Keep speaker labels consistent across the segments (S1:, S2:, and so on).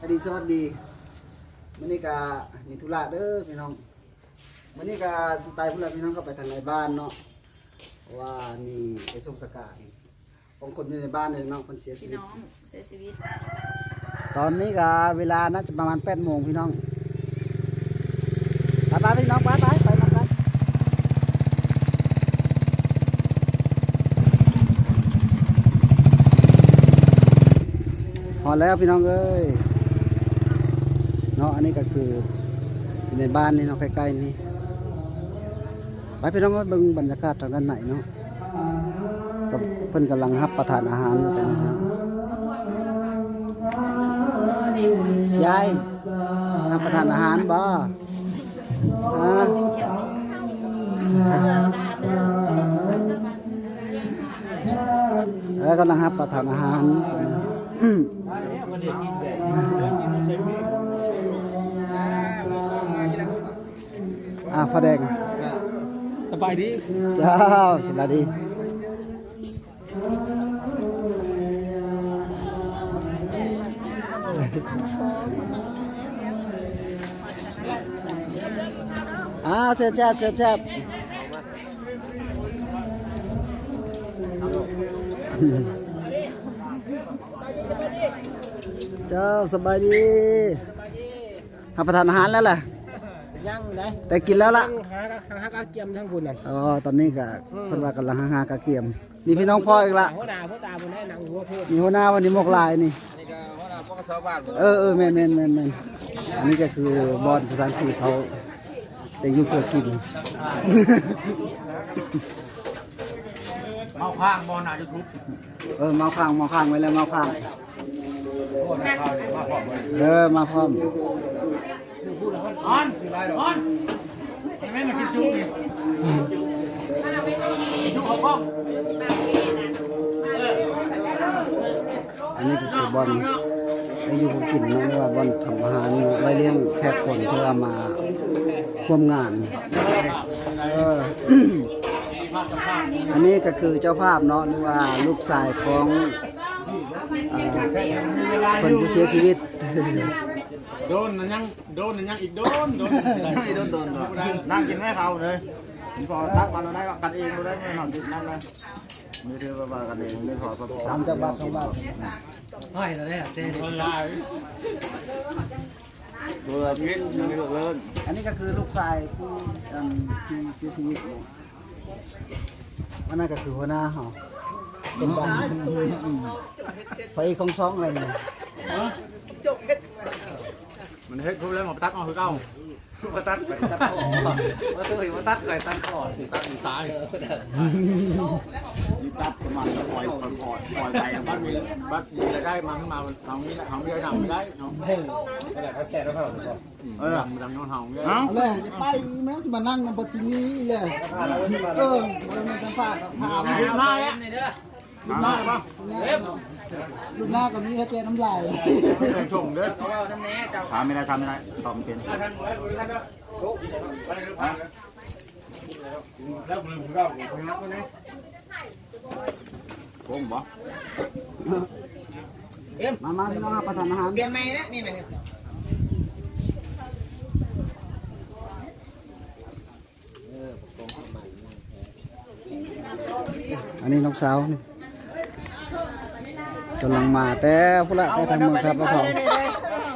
S1: อดีสวัสดีมื้อนี้ก็มีธุระเด้อพี่น้องมื้อนี้ก็สิไปพุ่นละพี่น้องก็ไปทางในบ้านเนาะเพราะว่ามีไปส่งสกายของคนอยู่ในบ้านเลยเนาะคนเสียชี
S2: พี่
S1: วิต
S2: น้องเสียชีวิต
S1: ตอนนี้ก็เวลาน่าจะประมาณ8โมงพี่น้องไปไปพี่น้องไปไปไปมากันพอแล้วพี่น้องเอ้ย เนาะอันนี้ก็คือในบ้านนี่เนาะใกล้ๆนี่ไปพี่น้องก็เบิ่งบรรยากาศทางด้านไหนเนาะก็เพิ่นกำลังรับประทานอาหารอยู่ตรงนี้เนายายรับประทานอาหารบ่ฮะเออกำลังรับประทานอาหาร อืมอ่าฟ้าแดง
S3: สบายดี
S1: เจ้าสวัสดีอ่าเสียแซ่บเสียแซ่บเจ้าสบายดีรับประทานอาหารแล้วแหละ
S3: ยังนะ
S1: แต่กินแล้วล่ะ
S3: หาหาหากาเกียมทั้งคุณนั่น
S1: อ๋อตอนนี้ก็เพิ่นว่ากำลังหาๆกะเกียมนี่พี่น้องพ่ออีกละ
S3: หัวหน้าหัวตาบนได้หนังหัวพูด
S1: มีหัวหน้าวันนี้หมกลายนี่
S3: นี่ก็หัวหน้าพวกชาวบ้าน
S1: เออเออแม่นแม่นแม่นแม่นอันนี้ก็คือบอลสถานที่เขาแต่อยู่เพื่อกิน
S3: เมาข้างบอลนายูทูบ
S1: เออมาข้างมาข้างไว้แล้วมาข้างเออมาพร้อม
S3: ออนออนยังไม่มากินจุ๊บนี่จุ๊บเขาก็
S1: อันนี้ก็คือบอลได้อยู่ผู้กินนะไม่ว่าบอลทำอาหารไว้เลี้ยงแขกคนที่ว่ามาร่วมงาน เออ อันนี้ก็คือเจ้าภาพเนาะหรือว่าลูกชายของคนผู้เสียชีวิต
S4: โดนนั่นยังโดนนั่นยังอีกโดนโดนโดนโดนนั่งกินให้เขาเลยผมพอตักมาเราได้กันเองเราได้ไม่หนอนติดนั่นเลยไม่ถือว่ากันเองไม่พอก็
S1: ทำจากบาทสองบาท
S4: คนลายเบื่อพิษยังไม่เลิก
S1: อันนี้ก็คือลูกชายผู้ที่เสียชีวิตเนาะอันนั้นก็คือหัวหน้าเขาเป็นบ้านไปของซองอะไรเนี่ย
S4: มันเฮ็ดทุบแล้วมาตักเอาคือเก้ามาตักไปตักคอมาตัวมาตักไก่ตักคอตักอยู่ซ้ายนี่ตักประมาณปล่อยปล่อยปล่อยปล่อยไปบัดมีบัดมีจะได้มาขึ้นมาเขาไม่ได้เขาไม่ได้ทำไม่ได้เนาะ
S3: เขาแชร์แล้วเขา
S4: เออดำย้อนเห่าเนี่ย
S1: เอาเลยจะไปแม้จะมานั่งในบทที่นี้เลยเออเราไม่สัมภาษณ์ถาม
S4: รุ่นหน้าเนี่ย รุ่นหน้าป่ะ
S1: ลูกหน้ากับนี้เขาเจน้ำลาย
S4: ใส่ชงเด้อ
S3: เขาว่าน้ำแน่เจ้า
S4: ทำไม่ได้ทำไม่ได้ตอบไม่เป็นแล้วลืมเราผมบ่
S1: มามาพี่น้องครับประทานอาหาร
S3: เปลี่ยนใหม่นะนี่ไหม
S1: อันนี้น้องสาวนี่ กำลังมาแต่พุ่ละแต่ทางเมืองครับว่าเขา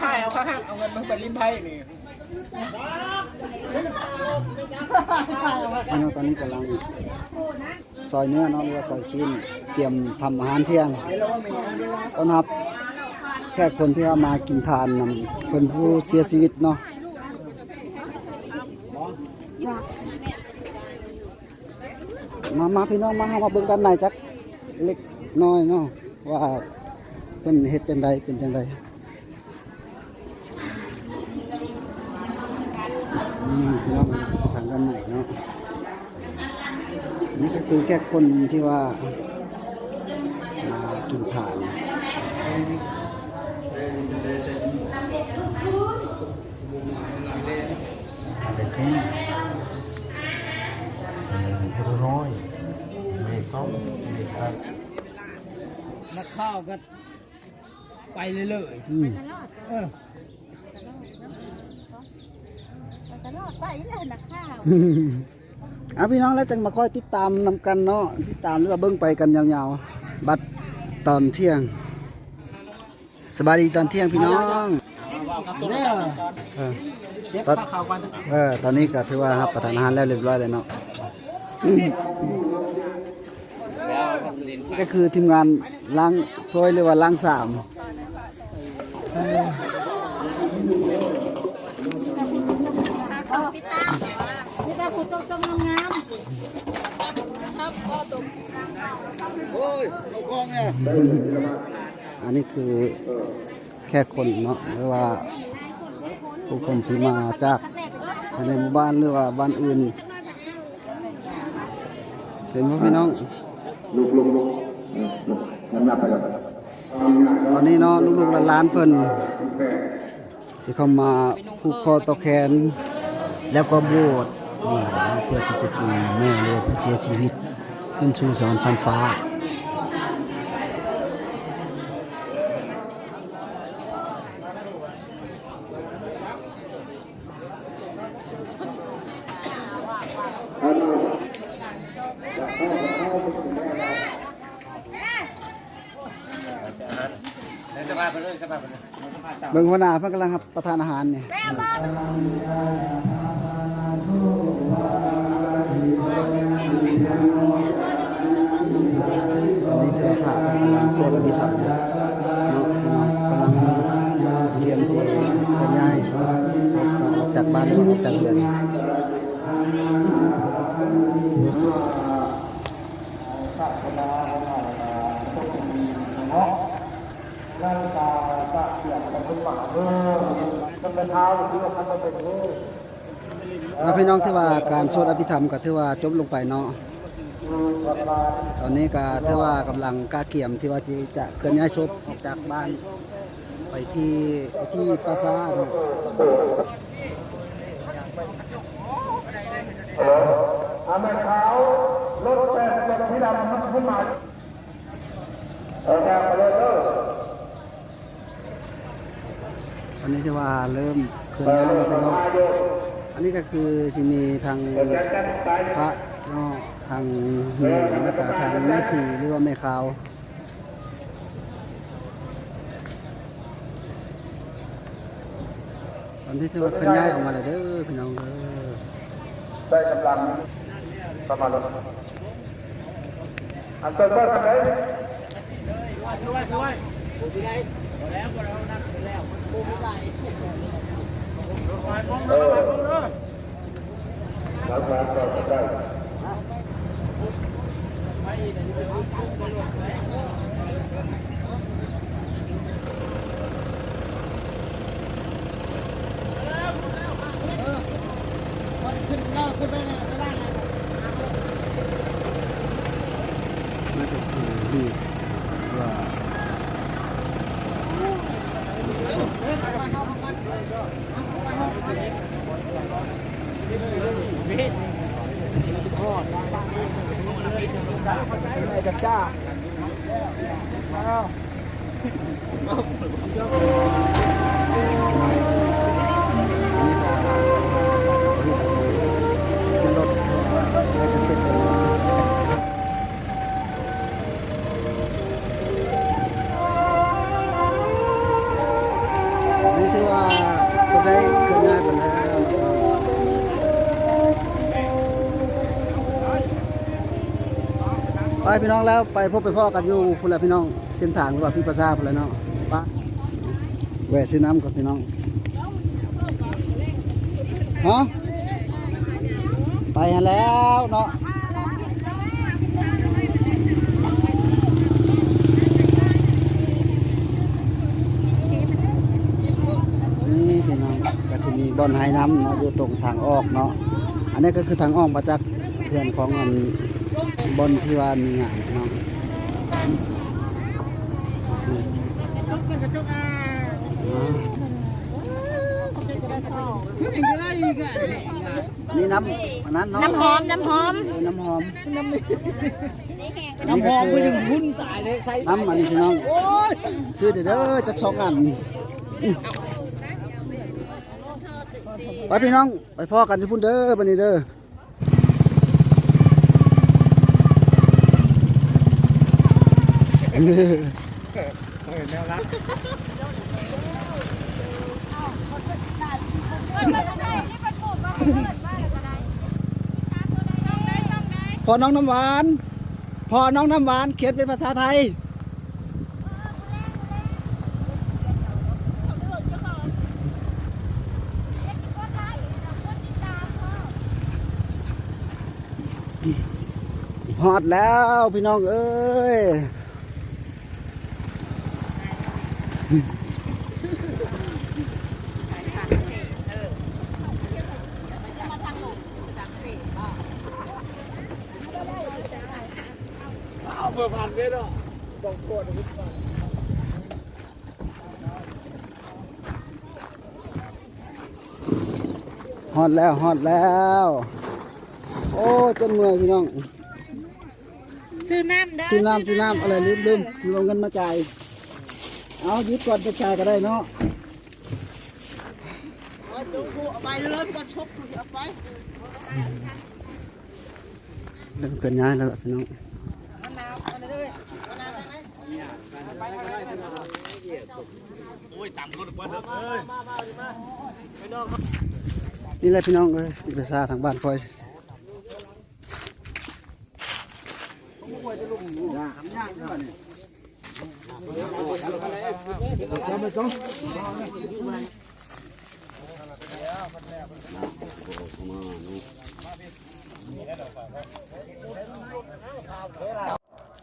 S3: ถ่ายเอาข้างเอาเงินมาเป็นลิ้นไพ่นี่
S1: พี่น้องตอนนี้กำลังซอยเนื้อเนาะหรือว่าซอยชิ้นเตรียมทำอาหารเที่ยงต้อนรับแค่คนที่ว่ามากินทานนำคนผู้เสียชีวิตเนาะมามาพี่น้องมาเฮามาเบิ่งด้านในจักเล็กน้อยเนาะ ว่าเพิ่นเฮ็ดจังใดเป็นจังใดอืมพี่น้องทางด้านในเนาะนี่ก็คือแค่คนที่ว่ามากินทานเป็
S4: น้อยไม่ต้องไม่ครับ
S1: นักข้าวก็
S3: ไปเรื่อย
S1: อืม
S2: ตลอด
S3: ๆเออ
S2: ตลอดไปเลยนะข้าว
S1: เอาพี่น้องแล้วจังมาคอยติดตามนำกันเนาะติดตามหรือว่าเบิ่งไปกันยาวๆ บัดตอนเที่ยง สบายดีตอนเที่ยงพี่น้อง
S3: เนี่ย
S1: เออ
S3: เจ็บข้าวขาวกัน
S1: เออตอนนี้ก็ถือว่ารับประทานอาหารแล้วเรียบร้อยเลยเนาะนี่ก็คือทีมงาน ล้างถ้วยหรือว่าล้างสาม
S2: พี่ตาพี่ตาคุณต้องต้องงาม
S1: อันนี้คือแค่คนเนาะหรือว่าผู้คนที่มาจากภายในหมู่บ้านหรือว่าบ้านอื่นเห็นไหมพี่น้อง ตอนนี้เนาะลูกๆหลานๆเพิ่นสิเข้ามาผูกคอต่อแขน แล้วก็บวชนี่เพื่อที่จะดูแม่หรือว่าผู้เสียชีวิต ขึ้นสู่สวรรค์ชั้นฟ้า เบิ่งหัวหน้าเพิ่นกำลังรับประทานอาหารเนี่ยอันนี้ถือว่าพกำลังสวดและมีธรรมเนาะพี่น้องกำลังเตรียมสิเป็นย้ายเสร็จออกจากบ้านหรือว่าออกจากเรือน อ่าพี่น้องที่ว่าการสวดอภิธรรมก็ถือว่าจบลงไปเนาะตอนนี้ก็ถือว่ากำลังกาเกี่ยมที่ว่าจะจะเคลื่อนย้ายศพออกจากบ้าน ไปที่ไปที่ปราสาทเนาะ
S5: อาเมขาวรถแปดรถสีดำมันขึ้นมาเออครับไปเลยเด้อ
S1: ตอนนี้ที่ว่าเริ่มเคลื่อนย้ายแล้วพี่น้อง อันนี้ก็คือจะมีทางพระเนาะทางเนรแล้วก็ทางแม่สีหรือว่าแม่ขาวตอนที่ที่ว่าเคลื่อนย้ายออกมาเลยเด้อพี่น้องเด้อ
S5: ได้กำลังประมาณอันเติมเพิ่มกันเลย
S1: นั่น เออรับมาต่อไป พี่น้องแล้วไปพบไปพ่อกันอยู่พุ่นละพี่น้อง เส้นทางหรือว่าพี่ประสาพุ่นละเนาะปะแวะซื้อน้ำกับพี่น้องฮะไปแล้วเนาะนี่พี่น้องก็จะมีบ่อนไฮน้ำเนาะอยู่ตรงทางออกเนาะอันนี้ก็คือทางออกมาจากเพื่อนของอัน บ่อนที่ว่ามีงานเนาะนี่น้ำอันนั้นเนาะ
S2: น้ำหอม น้ำหอม
S1: เออน้ำหอม
S2: นี้แห้งไป
S1: นี่ก็คือ
S6: หุ้นตายเลยใช้
S1: น้ำอันนี้พี่น้องซื้อเด้อเด้อจักสองอันไปพี่น้อง ไปพ่อกันที่พุ่นเด้อบันนี้เด้อ พอน้องน้ำหวาน พอน้องน้ำหวานเขียนเป็นภาษาไทยฮอดแล้วพี่น้องเอ้ย
S6: เอาเบอร์พันเด้อสองขวด
S1: ฮอดแล้วฮอดแล้ว โอ้จนเมื่อยพี่น้อง
S2: ซื้อน้ำเด้อ
S1: ซื้อน้ำซื้อน้ำอะไรลืมลืมลงเงินมาจ่ายเอายึดก่อนจะจ่ายก็ได้เนาะ
S6: เอาไปเลยมาชกเอาไป
S1: เริ่มเกินย้ายแล้วล่ะพี่น้อง นี่แหละพี่น้องเอ้ยนี่ภาษาทางบ้านคอย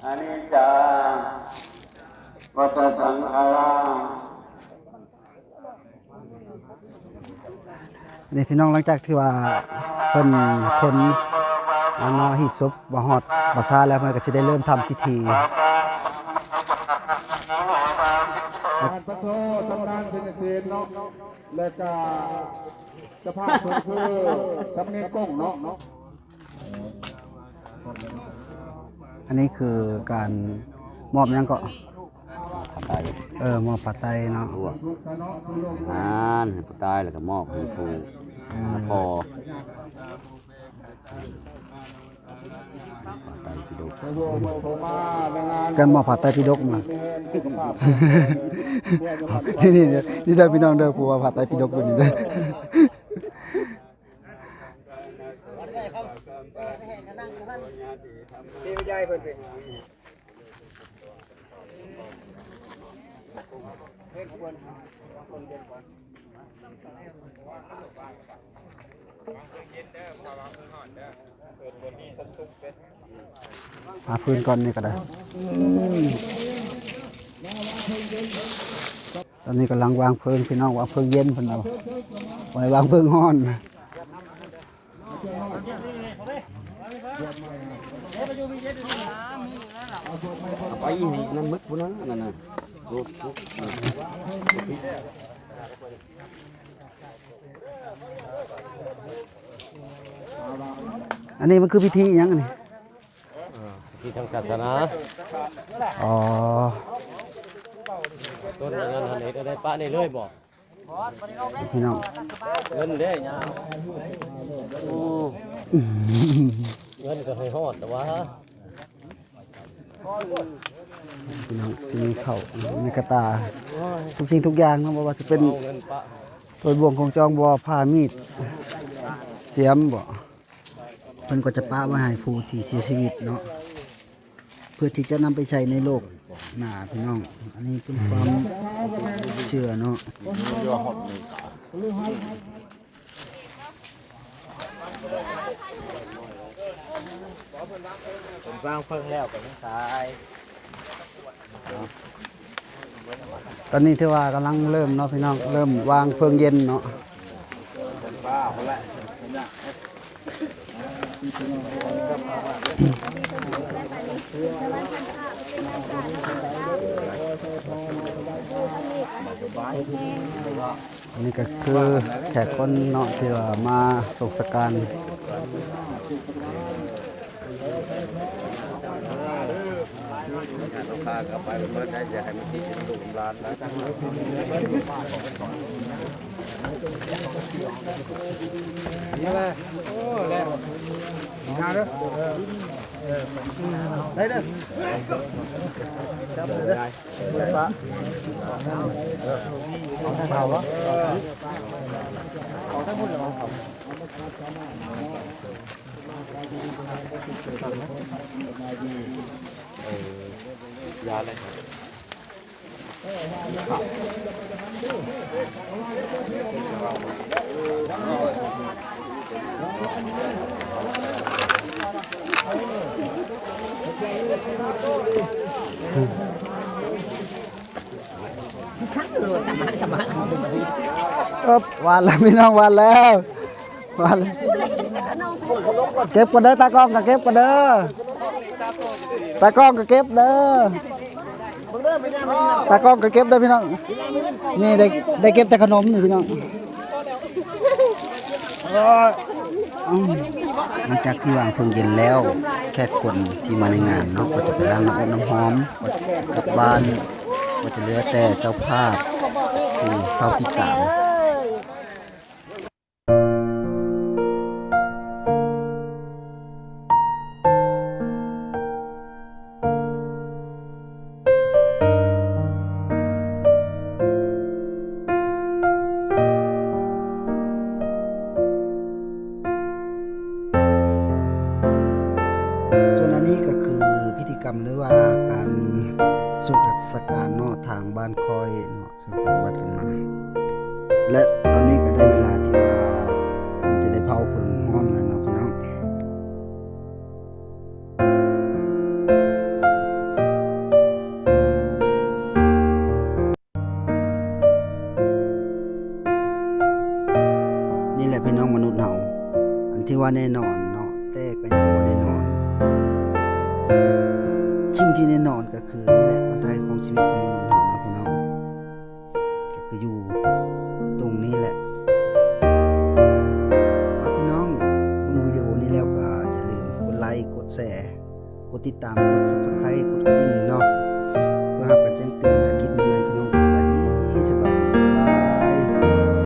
S5: อนิจจังวัฏสังขารัง
S1: นี่พี่น้องหลังจากที่ว่าเพิ่นผลอันเนาะหีบศพบ่ฮอดบ่ซาแล้วมันก็จะได้เริ่มทำพิธี
S5: การพระโทษทำงานสินเสียเนาะและก็สภาพเพิ่นคือสำเนียงก้งเนาะเนาะ
S1: อันนี้คือการมอบหยังก็ เออมอบปัจจัยเนาะ
S7: อ่านให้ผู้ตายแล้วก็มอบให้ผู้พอตายที่ดู
S1: การมอบปัจจัยพิดกมา นี่นี่นี่เด้อพี่น้องเด้อผู้ว่าปัจจัยพิดกตัวนี้เด้อหาพื้นก่อนนี่ก็ได้อืมตอนนี้กำลังวางเพลิงพี่น้องวางเพลิงเย็นเพิ่นเอาไว้วางเพลิงห้อน
S7: ไปนี่นั่นมึกพุ่นนั้นนั่นน่ะรูดรูด
S1: อันนี้มันคือพิธีอิหยังอันนี้
S7: ที่ทางศาสนา
S1: อ๋อ
S7: ต้นนั้นหันเฮ็ดได้ปะได้เลยบ่
S1: พี่น้อง
S7: เงินเด้ยาโอ้เงินก็ให้ฮอดแต่ว่า
S1: พี่น้องสิมีเข้าวมีกระตา ทุกสิ่งทุกอย่างเนาะบ่ว่าจะเป็น
S7: เอาเงินปะ
S1: ตัวบ่วงของจองบ่ผ้ามีด เสียมบ่เพิ่นก็จะป้าไว้ให้ผู้ที่เสียชีวิตเนาะเพื่อที่จะนำไปใช้ในโลกหน้าพี่น้อง อันนี้เป็นความเชื่อเนาะ
S4: ผมสร้างเพิ่งแล้วก็ยังตาย
S1: ตอนนี้ที่ว่ากำลังเริ่มเนาะพี่น้อง เริ่มวางเพลิงเย็นเนาะ
S4: ป้าคนละ
S1: อันนี้ก็คือแขกคนเนาะที่ว่ามาโศกสการ
S7: ต้าก็ไปเมื่อได้อย่าให้มันติดลูกหลานนะ
S1: đây đây. Đầu đó còn cái mũi là không dạ lên. วานแล้วพี่น้องวานแล้ววานแล้วเก็บกันเด้อตากล้องก็เก็บกันเด้อตากล้องก็เก็บเด้อ ตากล้องก็เก็บเด้อพี่น้อง นี่ได้ได้เก็บแต่ขนมนี่พี่น้องอืมหลังจากที่วางเพลิงเย็นแล้ว แค่คนที่มาในงานเนาะก็จะไปล้างน้ำอบน้ำหอมกลับบ้านก็จะเหลือแต่เจ้าภาพที่เฝ้าติดตาม รรมหรือว่าการสุขสการนาะทางบ้านคอยเนาะซึ่งปฏิบัติกันมาและตอนนี้ก็ได้เวลาที่ว่ามันจะได้เผาเพลิงห้อนแล้วเนาะพี่น้องนี่แหละพี่น้องมนุษย์เฮาอันที่ว่าแน่นอนเนาะแต่ก็ยังบ่แน่นอน งที่แน่นอนก็คือนี่แหละบรรทัยของชีวิตของมนุษย์เราเนาะพี่น้องก็คืออยู่ตรงนี้แหละพี่น้องเบิ่งวิดีโอนี้แล้วก็อย่าลืมกดไลค์กดแชร์กดติดตามกด Subscribe กดกระดิ่งเนาะ